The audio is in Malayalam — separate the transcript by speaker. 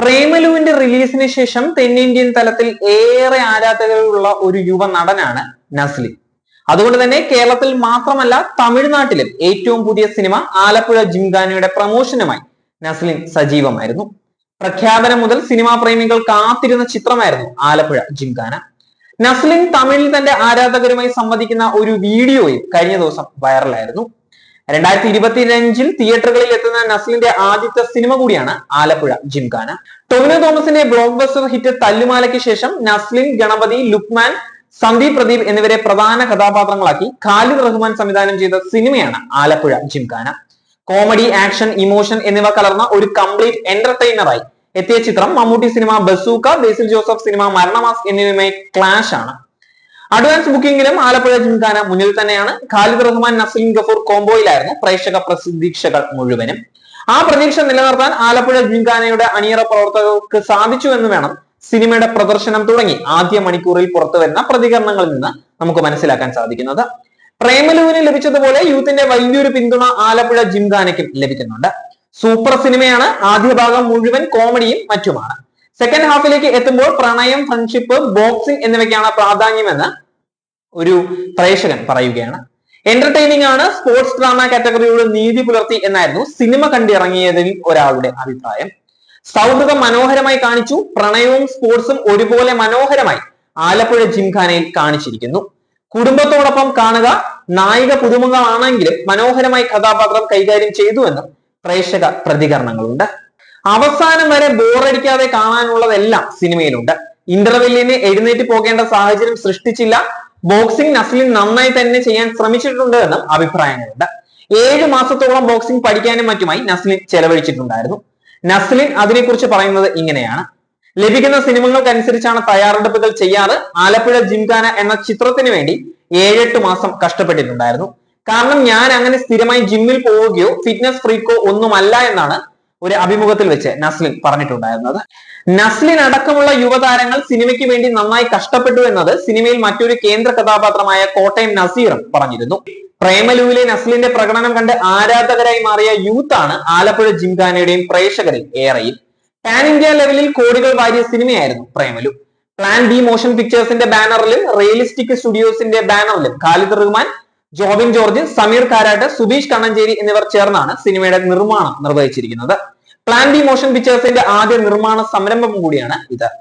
Speaker 1: പ്രേമലുവിന്റെ റിലീസിന് ശേഷം തെന്നിന്ത്യൻ തലത്തിൽ ഏറെ ആരാധകരുള്ള ഒരു യുവ നടനാണ് നസ്ലി. അതുകൊണ്ട് തന്നെ കേരളത്തിൽ മാത്രമല്ല തമിഴ്നാട്ടിലും ഏറ്റവും പുതിയ സിനിമ ആലപ്പുഴ ജിംഖാനയുടെ പ്രമോഷനുമായി നസ്ലിൻ സജീവമായിരുന്നു. പ്രഖ്യാപനം മുതൽ സിനിമാ പ്രേമികൾ കാത്തിരുന്ന ചിത്രമായിരുന്നു ആലപ്പുഴ ജിംഗാന നസ്ലിൻ തമിഴിൽ തന്റെ ആരാധകരുമായി സംവദിക്കുന്ന ഒരു വീഡിയോയും കഴിഞ്ഞ ദിവസം വൈറലായിരുന്നു. രണ്ടായിരത്തി ഇരുപത്തിരഞ്ചിൽ തിയേറ്ററുകളിൽ എത്തുന്ന നസ്ലിന്റെ ആദ്യത്തെ സിനിമ കൂടിയാണ് ആലപ്പുഴ ജിംഖാന. ടൊവിനോ തോമസിന്റെ ബ്ലോക്ക് ബസ്റ്റർ ഹിറ്റ് തല്ലുമാലയ്ക്ക് ശേഷം നസ്ലിൻ ഗണപതി ലുക്മാൻ സന്ദീപ് പ്രദീപ് എന്നിവരെ പ്രധാന കഥാപാത്രങ്ങളാക്കി ഖാലിദ് റഹ്മാൻ സംവിധാനം ചെയ്ത സിനിമയാണ് Alappuzha Gymkhana. Comedy action emotion എന്നിവ കലർന്ന ഒരു കംപ്ലീറ്റ് എന്റർടൈനറായി. എത്തിയ ചിത്രം Mammootty cinema bazooka Basil Joseph cinema Maranamass എന്നിവയുമായി ക്ലാഷ് ആണ്. അഡ്വാൻസ് ബുക്കിംഗിലും ആലപ്പുഴ ജിംഖാന മുന്നിൽ തന്നെയാണ്. ഖാലിദ് റഹ്മാൻ നസീം ഗഫൂർ കോംബോയിലായിരുന്നു പ്രേക്ഷക പ്രതീക്ഷകൾ മുഴുവനും. ആ പ്രതീക്ഷ നിലനിർത്താൻ ആലപ്പുഴ ജിംഖാനയുടെ അണിയറ പ്രവർത്തകർക്ക് സാധിച്ചു എന്ന് വേണം സിനിമയുടെ പ്രദർശനം തുടങ്ങി. ആദ്യ മണിക്കൂറിൽ പുറത്തു വരുന്ന പ്രതികരണങ്ങളിൽ നിന്ന് നമുക്ക് മനസ്സിലാക്കാൻ സാധിക്കുന്നത്. പ്രേമലുവിന് ലഭിച്ചതുപോലെ യൂത്തിന്റെ വലിയൊരു പിന്തുണ ആലപ്പുഴ ജിംഖാനയ്ക്കും ലഭിക്കുന്നുണ്ട്. സൂപ്പർ സിനിമയാണ്. ആദ്യ ഭാഗം മുഴുവൻ കോമഡിയും മറ്റുമാണ്. സെക്കൻഡ് ഹാഫിലേക്ക് എത്തുമ്പോൾ പ്രണയം ഫ്രണ്ട്ഷിപ്പ് ബോക്സിംഗ് എന്നിവയ്ക്കാണ് പ്രാധാന്യമെന്ന് ഒരു പ്രേക്ഷകൻ പറയുകയാണ്. എന്റർടൈനിങ് ആണ് സ്പോർട്സ് ഡ്രാമ കാറ്റഗറിയോട് നീതി പുലർത്തി എന്നായിരുന്നു സിനിമ കണ്ടിറങ്ങിയതിൽ ഒരാളുടെ അഭിപ്രായം. സൗഹൃദം മനോഹരമായി കാണിച്ചു പ്രണയവും സ്പോർട്സും ഒരുപോലെ മനോഹരമായി ആലപ്പുഴ ജിംഖാനയിൽ കാണിച്ചിരിക്കുന്നു. കുടുംബത്തോടൊപ്പം കാണുക നായിക പുതുമുഖമാണെങ്കിലും മനോഹരമായി കഥാപാത്രം കൈകാര്യം ചെയ്തുവെന്നും പ്രേക്ഷക പ്രതികരണങ്ങളുണ്ട്. അവസാനം വരെ ബോറടിക്കാതെ കാണാനുള്ളതെല്ലാം സിനിമയിലുണ്ട്. ഇന്റർവെല്ലിന് എഴുന്നേറ്റ് പോകേണ്ട സാഹചര്യം സൃഷ്ടിച്ചില്ല. ബോക്സിംഗ് നസ്ലിൻ നന്നായി തന്നെ ചെയ്യാൻ ശ്രമിച്ചിട്ടുണ്ട് എന്നും അഭിപ്രായങ്ങളുണ്ട്. ഏഴ് മാസത്തോളം ബോക്സിംഗ് പഠിക്കാനും മറ്റുമായി നസ്ലിൻ ചെലവഴിച്ചിട്ടുണ്ടായിരുന്നു. നസ്ലിൻ അതിനെക്കുറിച്ച് പറയുന്നത് ഇങ്ങനെയാണ്. ലഭിക്കുന്ന സിനിമകൾക്കനുസരിച്ചാണ് തയ്യാറെടുപ്പുകൾ ചെയ്യാറ്. ആലപ്പുഴ ജിംഖാന എന്ന ചിത്രത്തിന് വേണ്ടി ഏഴെട്ട് മാസം കഷ്ടപ്പെട്ടിട്ടുണ്ടായിരുന്നു. കാരണം ഞാൻ അങ്ങനെ സ്ഥിരമായി ജിമ്മിൽ പോവുകയോ ഫിറ്റ്നസ് ഫ്രീക്കോ ഒന്നുമല്ല എന്നാണ് ഒരു അഭിമുഖത്തിൽ വെച്ച് നസ്ലിൻ പറഞ്ഞിട്ടുണ്ടായിരുന്നത് നസ്ലിൻ അടക്കമുള്ള യുവതാരങ്ങൾ സിനിമയ്ക്ക് വേണ്ടി നന്നായി കഷ്ടപ്പെട്ടു എന്നത് സിനിമയിൽ മറ്റൊരു കേന്ദ്ര കഥാപാത്രമായ കോട്ടയം നസീറും പറഞ്ഞിരുന്നു. പ്രേമലുവിലെ നസ്ലിന്റെ പ്രകടനം കണ്ട് ആരാധകരായി മാറിയ യൂത്ത് ആണ് ആലപ്പുഴ ജിംഖാനയുടെയും പ്രേക്ഷകരിൽ ഏറെയും. പാൻ ഇന്ത്യ ലെവലിൽ കോടികൾ വാരിയ സിനിമയായിരുന്നു പ്രേമലു. പ്ലാൻ ബി മോഷൻ പിക്ചേഴ്സിന്റെ ബാനറിലും റിയലിസ്റ്റിക് സ്റ്റുഡിയോസിന്റെ ബാനറിലും ഖാലിദ് റഹ്മാൻ ജോബിൻ ജോർജ് സമീർ കാരാട്ട് സുബീഷ് കണ്ണഞ്ചേരി എന്നിവർ ചേർന്നാണ് സിനിമയുടെ നിർമ്മാണം നിർവഹിച്ചിരിക്കുന്നത്. പ്ലാൻ ബി മോഷൻ പിക്ചേഴ്സിന്റെ ആദ്യ നിർമ്മാണ സംരംഭം കൂടിയാണ് ഇത്.